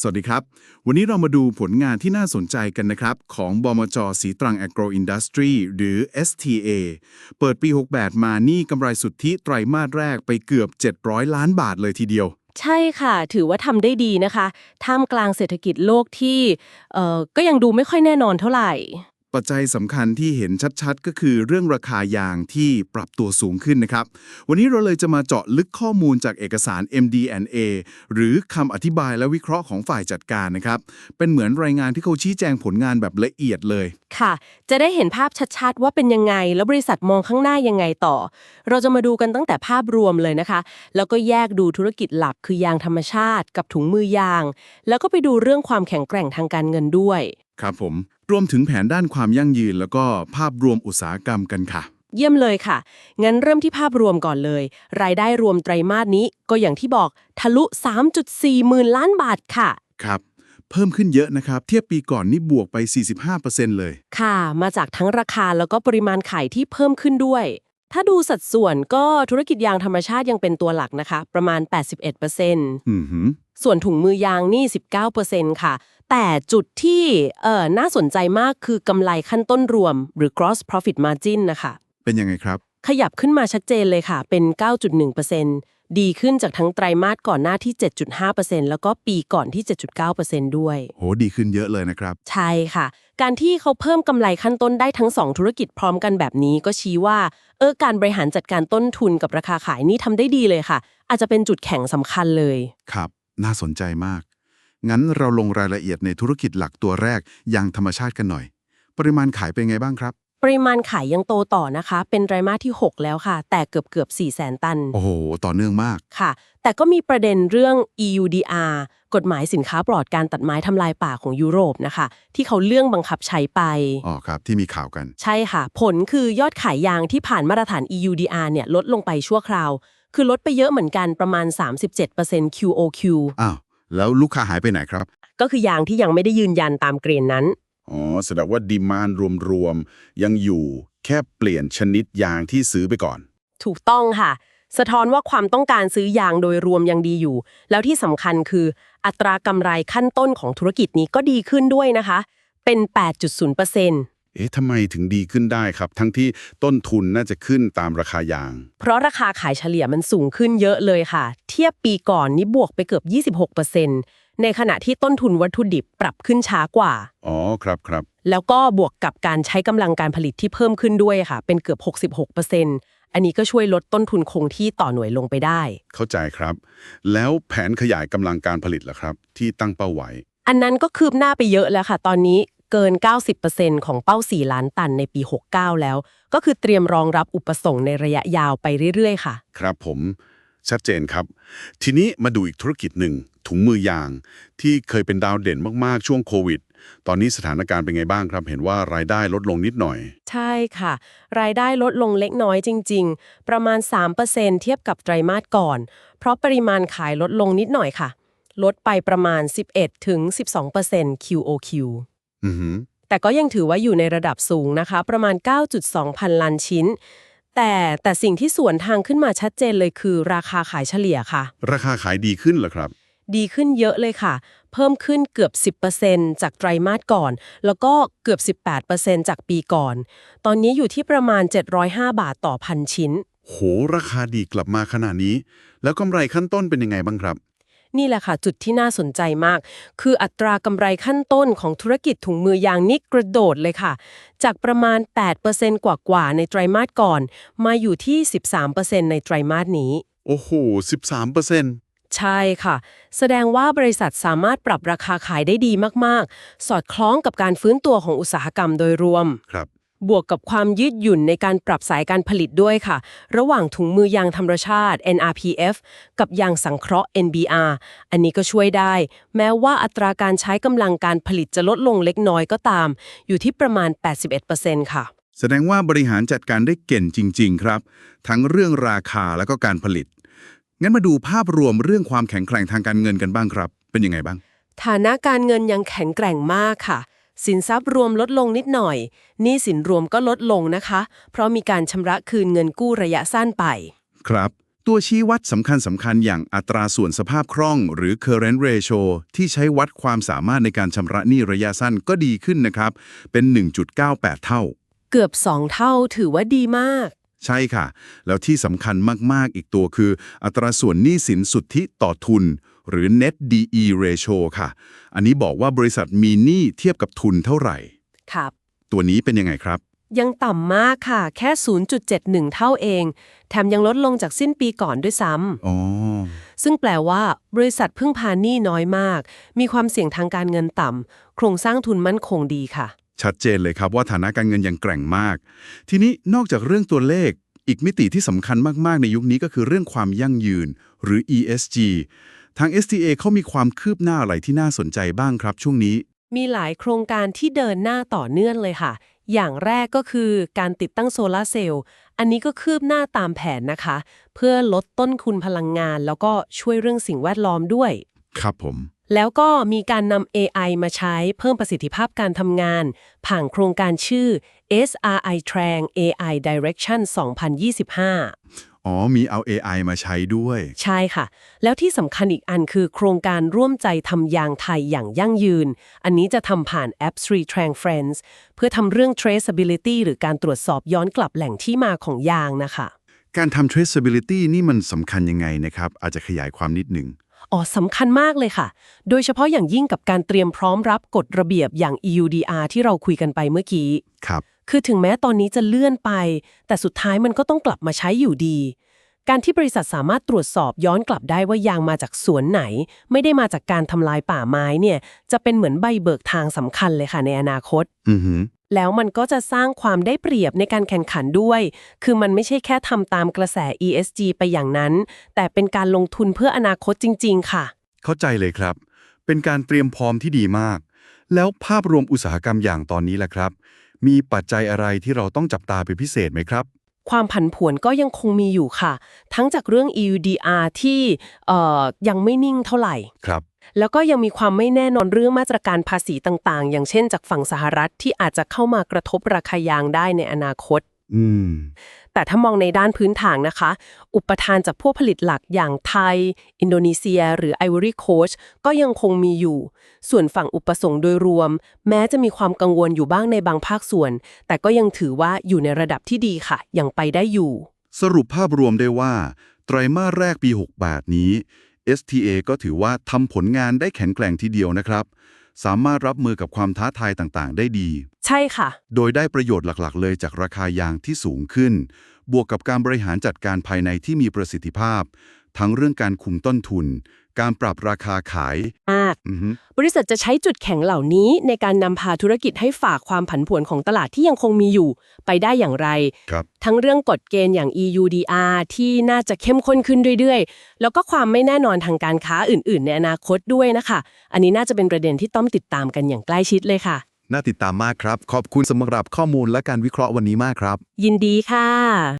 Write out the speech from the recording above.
สวัสดีครับ วันนี้เรามาดูผลงานที่น่าสนใจกันนะครับ ของบมจสีตรังแอโกรอินดัสทรีหรือ STA เปิดปี 68 มานี่กำไรสุทธิไตรมาสแรกไปเกือบ 700 ล้านบาทเลยทีเดียว ใช่ค่ะ ถือว่าทำได้ดีนะคะ ท่ามกลางเศรษฐกิจโลกที่เอ่อก็ยังดูไม่ค่อยแน่นอนเท่าไหร่ ปัจจัยสำคัญที่เห็นชัดๆ ก็คือเรื่องราคายางที่ปรับตัวสูงขึ้นนะครับ วันนี้เราเลยจะมาเจาะลึกข้อมูลจากเอกสาร MD&A หรือคำอธิบายและวิเคราะห์ของฝ่ายจัดการนะครับ เป็นเหมือนรายงานที่เขาชี้แจงผลงานแบบละเอียดเลย ค่ะ จะได้เห็นภาพชัดๆ ว่าเป็นยังไง แล้วบริษัทมองข้างหน้ายังไงต่อ เราจะมาดูกันตั้งแต่ภาพรวมเลยนะคะ แล้วก็แยกดูธุรกิจหลักคือยางธรรมชาติ กับถุงมือยาง แล้วก็ไปดูเรื่องความแข็งแกร่งทางการเงินด้วย ครับผม รวมถึงแผนด้านความยั่งยืน แล้วก็ภาพรวมอุตสาหกรรมกันค่ะ เยี่ยมเลยค่ะ งั้นเริ่มที่ภาพรวมก่อนเลย รายได้รวมไตรมาสนี้ก็อย่างที่บอกทะลุ 3.4 หมื่นล้านบาทค่ะ ครับ เพิ่มขึ้นเยอะนะครับ เทียบปีก่อนนี่บวกไป 45%เลย ค่ะ มาจากทั้งราคาแล้วก็ปริมาณขายที่เพิ่มขึ้นด้วย ถ้าดูสัดส่วนก็ธุรกิจยางธรรมชาติยังเป็นตัวหลักนะคะ ประมาณ 81%อือหือ ส่วนถุงมือยางนี่ 19%ค่ะ แต่จุดที่เอ่อน่าสนใจมากคือกำไรขั้นต้นรวม หรือ gross profit margin นะคะเป็นยังไงครับ ขยับขึ้นมาชัดเจนเลยค่ะ เป็น 9.1%ดีขึ้นจากทั้งไตรมาสก่อนหน้าที่ 7.5%แล้วก็ปีก่อนที่ 7.9%ด้วย โห ดีขึ้นเยอะเลยนะครับ ใช่ค่ะ การที่เขาเพิ่มกำไรขั้นต้นได้ทั้ง 2 ธุรกิจพร้อมกันแบบนี้ก็ชี้ว่า เออการบริหารจัดการต้นทุนกับราคาขายนี่ทำได้ดีเลยค่ะ อาจจะเป็นจุดแข็งสำคัญเลย ครับ น่าสนใจมาก งั้นเราลงรายละเอียดในธุรกิจหลักตัวแรกยางธรรมชาติกันหน่อย ปริมาณขายเป็นไงบ้างครับ ปริมาณขายยังโตต่อนะคะ เป็นไตรมาสที่ 6 แล้วค่ะ แต่เกือบเกือบ4แสนตัน โอ้โห ต่อเนื่องมาก ค่ะ แต่ก็มีประเด็นเรื่อง EUDR กฎหมายสินค้าปลอดการตัดไม้ทำลายป่าของยุโรปนะคะ ที่เขาเลื่องบังคับใช้ไป อ๋อครับ ที่มีข่าวกัน ใช่ค่ะ ผลคือยอดขายยางที่ผ่านมาตรฐาน EUDR เนี่ยลดลงไปชั่วคราว คือลดไปเยอะเหมือนกันประมาณ 37% QOQ อ้าว แล้วลูกค้าหายไปไหนครับ ก็คือยางที่ยังไม่ได้ยืนยันตามเกรนนั้น อ๋อ แสดงว่าดีมานรวมๆ ยังอยู่แค่เปลี่ยนชนิดยางที่ซื้อไปก่อน ถูกต้องค่ะ สะท้อนว่าความต้องการซื้อยางโดยรวมยังดีอยู่ แล้วที่สำคัญคือ อัตรากำไรขั้นต้นของธุรกิจนี้ก็ดีขึ้นด้วยนะคะ เป็น 8.0% เอ๊ะทำไมถึงดีขึ้นได้ครับ ทั้งที่ต้นทุนน่าจะขึ้นตามราคายาง เพราะราคาขายเฉลี่ยมันสูงขึ้นเยอะเลยค่ะ เทียบปีก่อนนี้บวกไปเกือบ 26%ในขณะที่ต้นทุนวัตถุดิบปรับขึ้นช้ากว่า อ๋อครับครับ แล้วก็บวกกับการใช้กำลังการผลิตที่เพิ่มขึ้นด้วยค่ะ เป็นเกือบ 66%อันนี้ก็ช่วยลดต้นทุนคงที่ต่อหน่วยลงไปได้ เข้าใจครับ แล้วแผนขยายกำลังการผลิตล่ะครับ ที่ตั้งเป้าไว้อันนั้นก็คืบหน้าไปเยอะแล้วค่ะ ตอนนี้ เกิน 90%ของเป้า 4 ล้านตันในปี 69 แล้ว ก็คือเตรียมรองรับอุปสงค์ในระยะยาวไปเรื่อยๆ ค่ะ ครับผม ชัดเจนครับ ทีนี้มาดูอีกธุรกิจหนึ่ง ถุงมือยาง ที่เคยเป็นดาวเด่นมากๆ ช่วงโควิด ตอนนี้สถานการณ์เป็นไงบ้างครับ เห็นว่ารายได้ลดลงนิดหน่อย ใช่ค่ะ รายได้ลดลงเล็กน้อยจริง ๆ ประมาณ 3%เทียบกับไตรมาสก่อน เพราะปริมาณขายลดลงนิดหน่อยค่ะ ลดไปประมาณ 11ถึง12% QOQ อือหือ แต่ก็ยังถือว่าอยู่ในระดับสูงนะคะ ประมาณ 9.2 พันล้านชิ้น แต่แต่สิ่งที่สวนทางขึ้นมาชัดเจนเลยคือ ราคาขายเฉลี่ยค่ะ ราคาขายดีขึ้นเหรอครับ ดีขึ้นเยอะเลยค่ะ เพิ่มขึ้นเกือบ 10%จากไตรมาสก่อน แล้วก็เกือบ 18%จากปีก่อน ตอนนี้อยู่ที่ประมาณ 705 บาทต่อพันชิ้น โห ราคาดีกลับมาขนาดนี้ แล้วกำไรขั้นต้นเป็นยังไงบ้างครับ นี่แหละค่ะจุดที่น่าสนใจมาก คืออัตรากำไรขั้นต้นของธุรกิจถุงมือยางนี่กระโดดเลยค่ะ จากประมาณ 8%กว่าๆในไตรมาสก่อน มาอยู่ที่ 13%ในไตรมาสนี้ โอ้โห 13เปอร์เซ็นต์ใช่ค่ะ แสดงว่าบริษัทสามารถปรับราคาขายได้ดีมาก ๆ สอดคล้องกับการฟื้นตัวของอุตสาหกรรมโดยรวม ครับ บวกกับความยืดหยุ่นในการปรับสายการผลิตด้วยค่ะ ระหว่างถุงมือยางธรรมชาติ NRPF กับยางสังเคราะห์ NBR อันนี้ก็ช่วยได้ แม้ว่าอัตราการใช้กำลังการผลิตจะลดลงเล็กน้อยก็ตาม อยู่ที่ประมาณ 81%ค่ะ แสดงว่าบริหารจัดการได้เก่งจริง ๆ ครับ ทั้งเรื่องราคาแล้วก็การผลิต งั้นมาดูภาพรวมเรื่องความแข็งแกร่งทางการเงินกันบ้างครับ เป็นยังไงบ้าง ฐานะการเงินยังแข็งแกร่งมากค่ะ สินทรัพย์รวมลดลงนิดหน่อยหนี้สินรวมก็ลดลงนะคะ เพราะมีการชำระคืนเงินกู้ระยะสั้นไป ครับ ตัวชี้วัดสำคัญสำคัญๆอย่างอัตราส่วนสภาพคล่อง หรือ current ratio ที่ใช้วัดความสามารถในการชำระหนี้ระยะสั้นก็ดีขึ้นนะครับ เป็น 1.98 เท่า เกือบ 2 เท่าถือว่าดีมาก ใช่ค่ะ แล้วที่สำคัญมากๆอีกตัวคือ อัตราส่วนหนี้สินสุทธิต่อทุน หรือ net DE ratio ค่ะ อันนี้บอกว่าบริษัทมีหนี้เทียบกับทุนเท่าไหร่ ครับ ตัวนี้เป็นยังไงครับ ยังต่ำมากค่ะ แค่ 0.71 เท่าเอง แถมยังลดลงจากสิ้นปีก่อนด้วยซ้ำอ๋อ ซึ่งแปลว่าบริษัทพึ่งพาหนี้น้อยมาก มีความเสี่ยงทางการเงินต่ำโครงสร้างทุนมั่นคงดีค่ะ ชัดเจนเลยครับว่าฐานะการเงินยังแกร่งมาก ทีนี้นอกจากเรื่องตัวเลข อีกมิติที่สำคัญมากๆ ในยุคนี้ก็คือเรื่องความยั่งยืน หรือ ESG ทาง STA เขามีความคืบหน้าอะไรที่น่าสนใจบ้างครับช่วงนี้ มีหลายโครงการที่เดินหน้าต่อเนื่องเลยค่ะ อย่างแรกก็คือการติดตั้งโซลาร์เซลล์ อันนี้ก็คืบหน้าตามแผนนะคะ เพื่อลดต้นทุนพลังงาน แล้วก็ช่วยเรื่องสิ่งแวดล้อมด้วย ครับผม แล้วก็มีการนำ AI มาใช้เพิ่มประสิทธิภาพการทำงาน ผ่านโครงการชื่อ SRI Trang AI Direction 2025 อ๋อ มีเอา AI มาใช้ด้วย ใช่ค่ะ แล้วที่สำคัญอีกอันคือโครงการร่วมใจทำยางไทยอย่างยั่งยืน อันนี้จะทำผ่านแอป Street Trang Friends เพื่อทำเรื่อง traceability หรือการตรวจสอบย้อนกลับแหล่งที่มาของยางนะคะ การทำ traceability นี่มันสำคัญยังไงนะครับ อาจจะขยายความนิดหนึ่งอ๋อสำคัญมากเลยค่ะ โดยเฉพาะอย่างยิ่งกับการเตรียมพร้อมรับกฎระเบียบอย่าง EUDR ที่เราคุยกันไปเมื่อกี้ ครับ คือถึงแม้ตอนนี้จะเลื่อนไป แต่สุดท้ายมันก็ต้องกลับมาใช้อยู่ดี การที่บริษัทสามารถตรวจสอบย้อนกลับได้ว่ายางมาจากสวนไหน ไม่ได้มาจากการทำลายป่าไม้เนี่ย จะเป็นเหมือนใบเบิกทางสำคัญเลยค่ะในอนาคต อือหือแล้วมันก็จะสร้างความได้เปรียบในการแข่งขันด้วย คือมันไม่ใช่แค่ทำตามกระแส ESG ไปอย่างนั้น แต่เป็นการลงทุนเพื่ออนาคตจริง ๆ ค่ะ เข้าใจเลยครับ เป็นการเตรียมพร้อมที่ดีมาก แล้วภาพรวมอุตสาหกรรมอย่างตอนนี้แหละครับ มีปัจจัยอะไรที่เราต้องจับตาเป็นพิเศษไหมครับ ความผันผวนก็ยังคงมีอยู่ค่ะ ทั้งจากเรื่อง EUDR ที่เอ่อยังไม่นิ่งเท่าไหร่ครับแล้วก็ยังมีความไม่แน่นอนเรื่องมาตรการภาษีต่างๆ อย่างเช่นจากฝั่งสหรัฐที่อาจจะเข้ามากระทบราคายางได้ในอนาคต อืม แต่ถ้ามองในด้านพื้นฐานนะคะ อุปทานจากผู้ผลิตหลักอย่างไทย อินโดนีเซีย หรือไอวอรี่โคชก็ยังคงมีอยู่ ส่วนฝั่งอุปสงค์โดยรวม แม้จะมีความกังวลอยู่บ้างในบางภาคส่วน แต่ก็ยังถือว่าอยู่ในระดับที่ดีค่ะ ยังไปได้อยู่ สรุปภาพรวมได้ว่า ไตรมาสแรกปี 68 นี้ STA ก็ถือว่าทำผลงานได้แข็งแกร่งทีเดียวนะครับ สามารถรับมือกับความท้าทายต่างๆ ได้ดี ใช่ค่ะ โดยได้ประโยชน์หลักๆ เลยจากราคายางที่สูงขึ้น บวกกับการบริหารจัดการภายในที่มีประสิทธิภาพ ทั้งเรื่องการคุมต้นทุน การปรับราคาขาย มาก อือฮึบริษัทจะใช้จุดแข็งเหล่านี้ในการนำพาธุรกิจให้ฝากความผันผวนของตลาดที่ยังคงมีอยู่ ไปได้อย่างไร ครับ ทั้งเรื่องกฎเกณฑ์อย่าง EUDR ที่น่าจะเข้มข้นขึ้นเรื่อยๆ แล้วก็ความไม่แน่นอนทางการค้าอื่นๆ ในอนาคตด้วยนะคะ อันนี้น่าจะเป็นประเด็นที่ต้องติดตามกันอย่างใกล้ชิดเลยค่ะ น่าติดตามมากครับ ขอบคุณสำหรับข้อมูลและการวิเคราะห์วันนี้มากครับ ยินดีค่ะ